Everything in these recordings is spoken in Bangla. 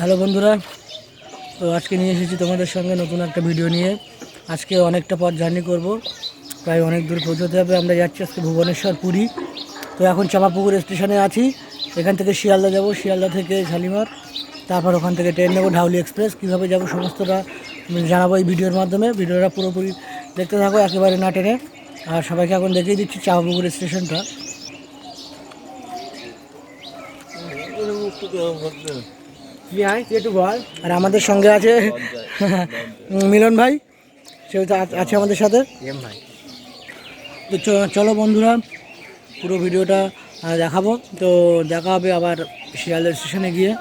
হ্যালো বন্ধুরা, তো আজকে নিয়ে এসেছি তোমাদের সঙ্গে নতুন একটা ভিডিও নিয়ে। আজকে অনেকটা পথ জার্নি করব, প্রায় অনেক দূর পৌঁছতে হবে। আমরা যাচ্ছি আজকে ভুবনেশ্বর, পুরী। তো এখন চাপাপুকুর স্টেশনে আছি। এখান থেকে শিয়ালদা যাব, শিয়ালদা থেকে শালিমার। তারপর ওখান থেকে ট্রেন নেব ঢাউলি এক্সপ্রেস কীভাবে যাব সমস্তটা জানাব এই ভিডিওর মাধ্যমে। ভিডিওটা পুরোপুরি দেখতে থাকো, একেবারে না টেনে। আর সবাইকে এখন দেখিয়ে দিচ্ছি চাপাপুকুর স্টেশনটা একটু বল। আর আমাদের সঙ্গে আছে মিলন ভাই সেও তো আ- আছে আমাদের সাথে। ভাই। তো চলো বন্ধুরা পুরো ভিডিওটা দেখাবো। তো দেখা হবে আবার শিয়ালদা স্টেশনে গিয়ে।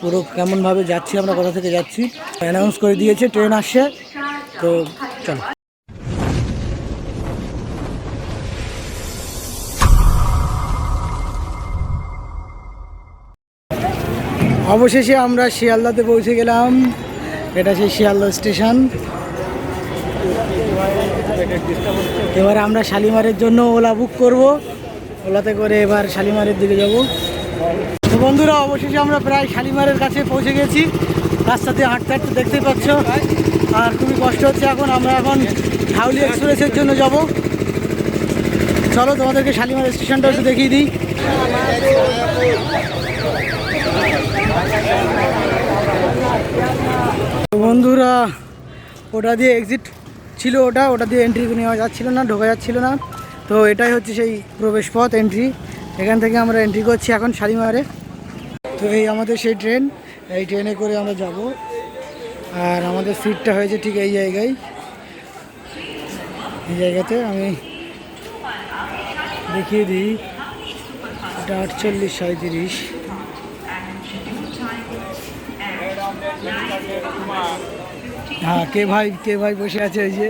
পুরো কেমনভাবে যাচ্ছি আমরা কোথা থেকে যাচ্ছি। অ্যানাউন্স করে দিয়েছে ট্রেন আসছে। তো চলো। অবশেষে আমরা শিয়ালদাতে পৌঁছে গেলাম। এটা সেই শিয়ালদা স্টেশন। এবার আমরা শালিমারের জন্য ওলা বুক করব। ওলাতে করে এবার শালিমারের দিকে যাব। তো বন্ধুরা, অবশেষে আমরা প্রায় শালিমারের কাছে পৌঁছে গেছি। রাস্তাতে হাঁটতে হাঁটতে দেখতে পাচ্ছ। আর খুবই কষ্ট হচ্ছে এখন। আমরা এখন হাউলি এক্সপ্রেসের জন্য যাব। চলো তোমাদেরকে শালিমার স্টেশনটা একটু দেখিয়ে দিই তো বন্ধুরা ওটা দিয়ে এক্সিট ছিল ওটা ওটা দিয়ে এন্ট্রি নেওয়া যাচ্ছিল না, ঢোকা যাচ্ছিল না। তো এটাই হচ্ছে সেই প্রবেশ পথ এন্ট্রি এখান থেকে আমরা এন্ট্রি করছি এখন শালিমারে। তো এই আমাদের সেই ট্রেন এই ট্রেনে করে আমরা যাব। আর আমাদের সিটটা হয়েছে ঠিক এই জায়গায়। এই জায়গাতে আমি দেখিয়ে দিই। এটা আটচল্লিশ সাঁত্রিশ হ্যাঁ কে ভাই কে ভাই বসে আছে ওই যে?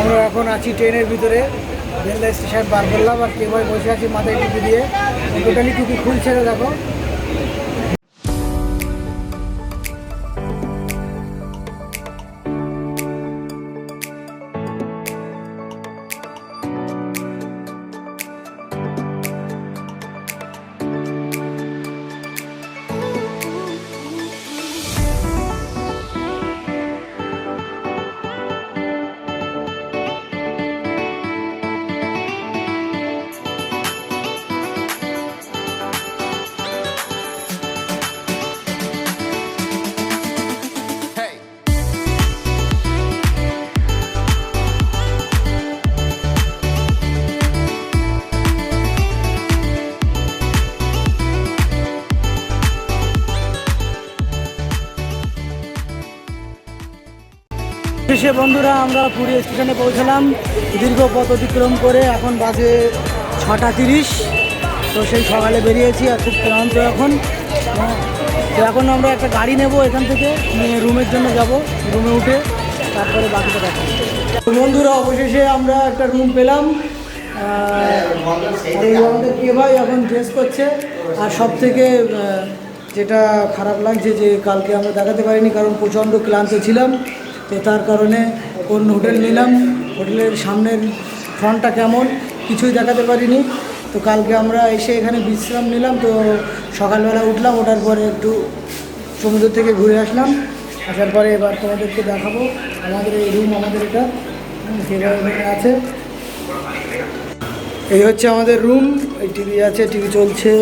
আমরা এখন আছি ট্রেনের ভিতরে বেলদা স্টেশন বার করলাম আর কে ভাই বসে আছি মাথায় টুপি দিয়ে। টোটালি টুপি খুলছে না দেখো। শেষে বন্ধুরা, আমরা পুরী স্টেশনে পৌঁছলাম। দীর্ঘ পথ অতিক্রম করে এখন বাজে ছটা তিরিশ। তো সেই সকালে বেরিয়েছি আর খুব ক্লান্ত এখন। তো এখন আমরা একটা গাড়ি নেব এখান থেকে, নিয়ে রুমের জন্য যাব, রুমে উঠে তারপরে বাকিটা দেখা তো বন্ধুরা, অবশেষে আমরা একটা রুম পেলাম। আমাদের কে ভাই এখন ড্রেস করছে। আর সব থেকে যেটা খারাপ লাগছে যে কালকে আমরা দেখাতে পারিনি, কারণ প্রচণ্ড ক্লান্ত ছিলাম। তো তার কারণে অন্য হোটেল নিলাম, হোটেলের সামনের ফ্রন্টটা কেমন, কিছুই দেখাতে পারিনি। তো কালকে আমরা এসে এখানে বিশ্রাম নিলাম, তো সকালবেলা উঠলাম, ওঠার পরে একটু সমুদ্র থেকে ঘুরে আসলাম। আসার পরে এবার তোমাদেরকে দেখাবো, আমাদের এই রুম, আমাদের এটা এখানে আছে। এই হচ্ছে আমাদের রুম, এই টিভি আছে, টিভি চলছে,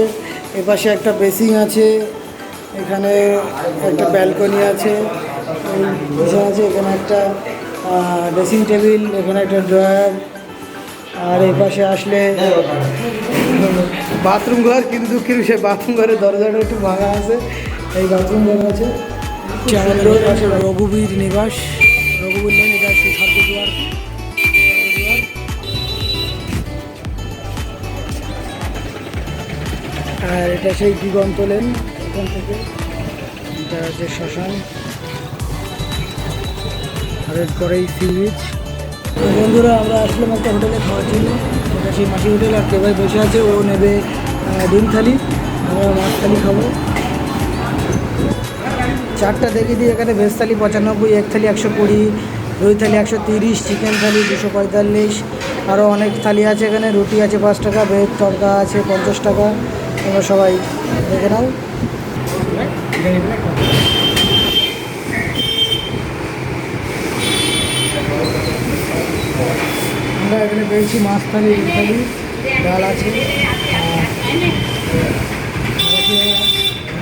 এপাশে একটা বেসিং আছে, এখানে একটা ব্যালকনি আছে। বিছানা আছে এখানে একটা ড্রেসিং টেবিল এখানে একটা ড্রয়ার আর এই পাশে আসলে বাথরুম ঘর কিন্তু দুঃখের বিষয় বাথরুম ঘরের দরজাটা একটু ভাঙা আছে। এই বাথরুম ঘর আছে। পাশে রঘুবীর নিবাস। রঘুবীর লেন এটা স্বর্গদুয়ার আর এটা সেই দিগন্ত লেন এখান থেকে। এটা হচ্ছে শ্মশান। আর এরপরেই সি বিচ বন্ধুরা, আমরা আসলাম একটা হোটেলে খাওয়ার জন্য। এটা সেই মাসি হোটেল আর কেউ বসে আছে, ও নেবে ডিম থালি। আমরা মাছ থালি খাব। চারটা দেখে দিই এখানে, ভেজ থালি পঁচানব্বই, এক থালি একশো কুড়ি দই থালি একশো তিরিশ, চিকেন থালি দুশো পঁয়তাল্লিশ আরও অনেক থালি আছে এখানে, রুটি আছে পাঁচ টাকা ভেজ তড়কা আছে পঞ্চাশ টাকা। তোমরা সবাই দেখে নাও। আমরা এখানে পেয়েছি মাছ থালি থালি ডাল আছে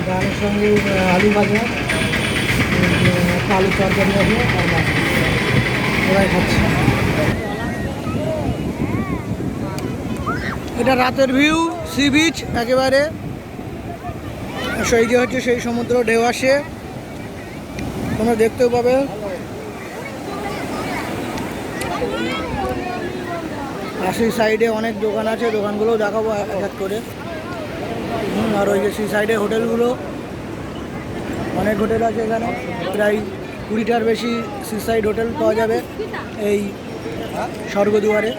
ডালের সঙ্গে আলু ভাজা আলু তরকারি আছে, আর মাছ ওরাই খাচ্ছে। এটা রাতের ভিউ, সি বিচ, একেবারে। সেই যে হচ্ছে সেই সমুদ্র, ঢেউ আসে। তোমরা দেখতেও পাবে আর সেই সাইডে অনেক দোকান আছে দোকানগুলো দেখাবো এক এক করে। আর ওই যে সেই সাইডে হোটেলগুলো, অনেক হোটেল আছে এখানে। প্রায় কুড়িটার বেশি সি সাইড হোটেল পাওয়া যাবে এই স্বর্গদুয়ারে।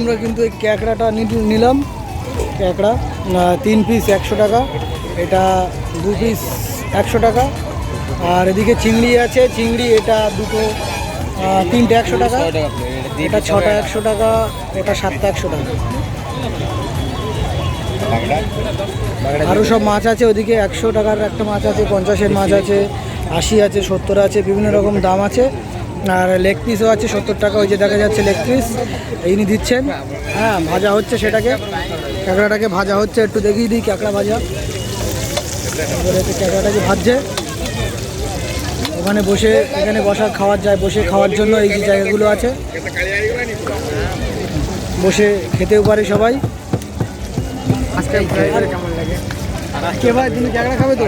আমরা কিন্তু এই ক্যাকড়াটা নিলাম। ক্যাকড়া তিন পিস একশো টাকা। এটা দু পিস একশো টাকা। আর এদিকে চিংড়ি আছে। চিংড়ি, এটা দুটো তিনটে একশো টাকা। এটা ছটা একশো টাকা ওটা সাতটা একশো টাকা। আরও সব মাছ আছে ওদিকে। একশো টাকার একটা মাছ আছে, পঞ্চাশের মাছ আছে, আশি আছে, সত্তর আছে, বিভিন্ন রকম দাম আছে। আর লেগ পিসও আছে সত্তর টাকা ওই যে দেখা যাচ্ছে লেগ পিস এইনি দিচ্ছেন। হ্যাঁ ভাজা হচ্ছে সেটাকে। ক্যাঁকড়াটাকে ভাজা হচ্ছে একটু দেখিয়ে দিই ক্যাঁকড়া ভাজা। ক্যাঁকড়াটাকে ভাজছে। ওখানে বসে এখানে বসা খাওয়ার যায় বসে খাওয়ার জন্য এই যে জায়গাগুলো আছে। বসে খেতেও পারে সবাই। আজকে কেমন লাগে? কে ভাই তুমি ক্যাকড়া খাবে তো?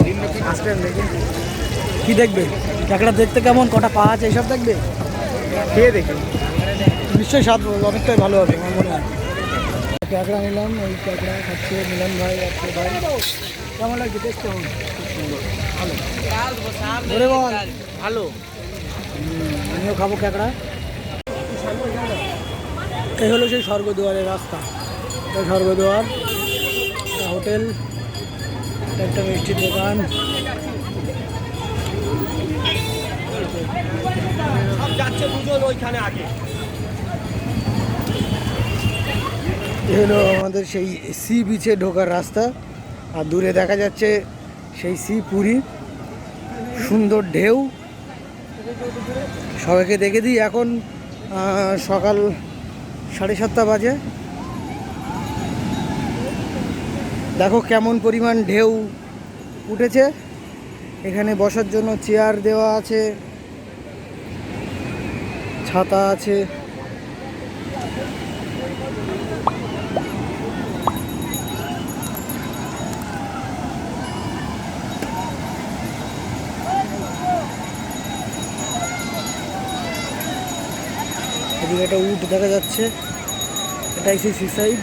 আজকে কি দেখবে? ক্যাকড়া দেখতে কেমন? কটা পা আছে এইসব দেখবে? খেয়ে দেখে। নিশ্চয়ই স্বাদ অনেকটাই ভালো হবে আমার মনে হয়। ক্যাকড়া নিলাম ওই ক্যাকড়া খাচ্ছে মিলন ভাই আছে ভাই। কেমন লাগছে? টেস্ট কেমন সুন্দর ভালো। ভালো। আমিও খাব ক্যাকড়া। এই হলো সেই স্বর্গদুয়ারের রাস্তা। স্বর্গদুয়ার হোটেল একটা মিষ্টির দোকান। সব যাচ্ছে দুজন ওইখানে আগে। হলো আমাদের সেই সি বিচে ঢোকার রাস্তা। আর দূরে দেখা যাচ্ছে সেই সি পুরী। সুন্দর ঢেউ। সবাইকে দেখে দিই এখন সকাল সাড়ে সাতটা বাজে। দেখো কেমন পরিমাণ ঢেউ উঠেছে। এখানে বসার জন্য চেয়ার দেওয়া আছে, ছাতা আছে। এদিকে একটা উট দেখা যাচ্ছে, এটা সেই সি সাইড।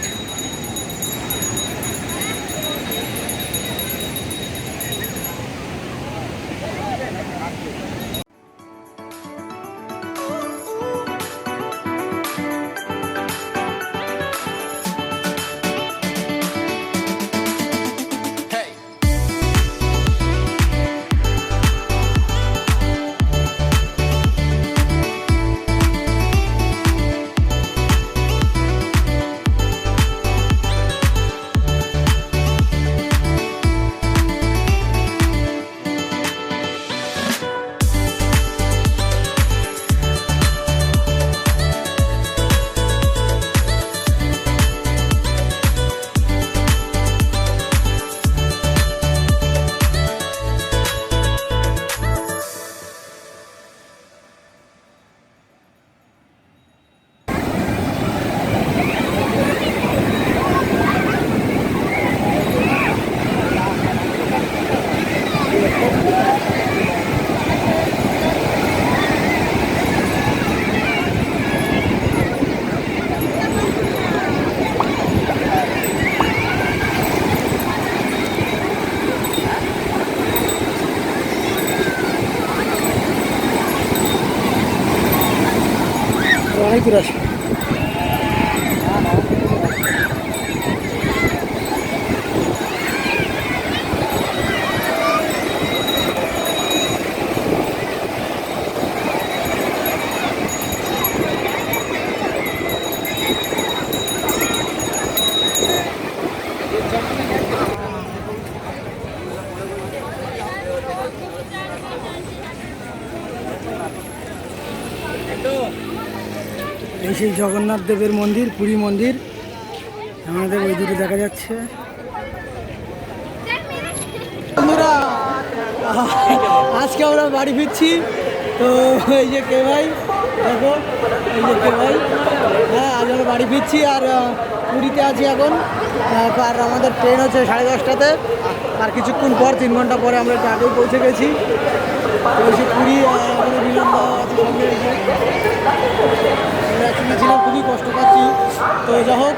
এই করে আসবে এই সেই জগন্নাথ দেবের মন্দির, পুরী মন্দির। আমাদের ওই দিকে দেখা যাচ্ছে। আজকে আমরা বাড়ি ফিরছি। তো এই যে কে ভাই, দেখো, এই যে কে ভাই। হ্যাঁ আজ আমরা বাড়ি ফিরছি আর পুরীতে আছি এখন। আর আমাদের ট্রেন হচ্ছে সাড়ে দশটাতে। আর কিছুক্ষণ পর, তিন ঘণ্টা পরে আমরা একটু আগেই পৌঁছে গেছি। পুরী আমাদের বিলম্ব আছে একসঙ্গে ছিলাম খুবই কষ্ট পাচ্ছি। তো যাই হোক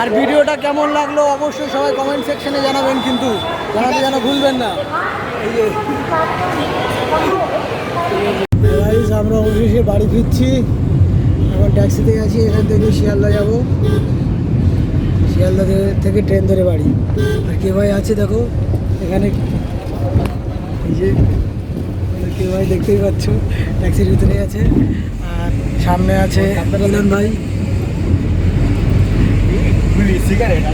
আর ভিডিওটা কেমন লাগল অবশ্যই সবাই কমেন্ট সেকশনে জানাবেন কিন্তু। জানাতে যেন ভুলবেন না। আমরা অবশেষে বাড়ি ফিরছি। এখন ট্যাক্সিতে গেছি এখান থেকে শিয়ালদা যাব। শিয়ালদা থেকে ট্রেন ধরে বাড়ি। আর কে ভাই আছে দেখো, এখানে। এই যে কে ভাই দেখতেই পাচ্ছ ট্যাক্সির ভিতরে আছে। আর সামনে আছে মিলন ভাই। সিগারেট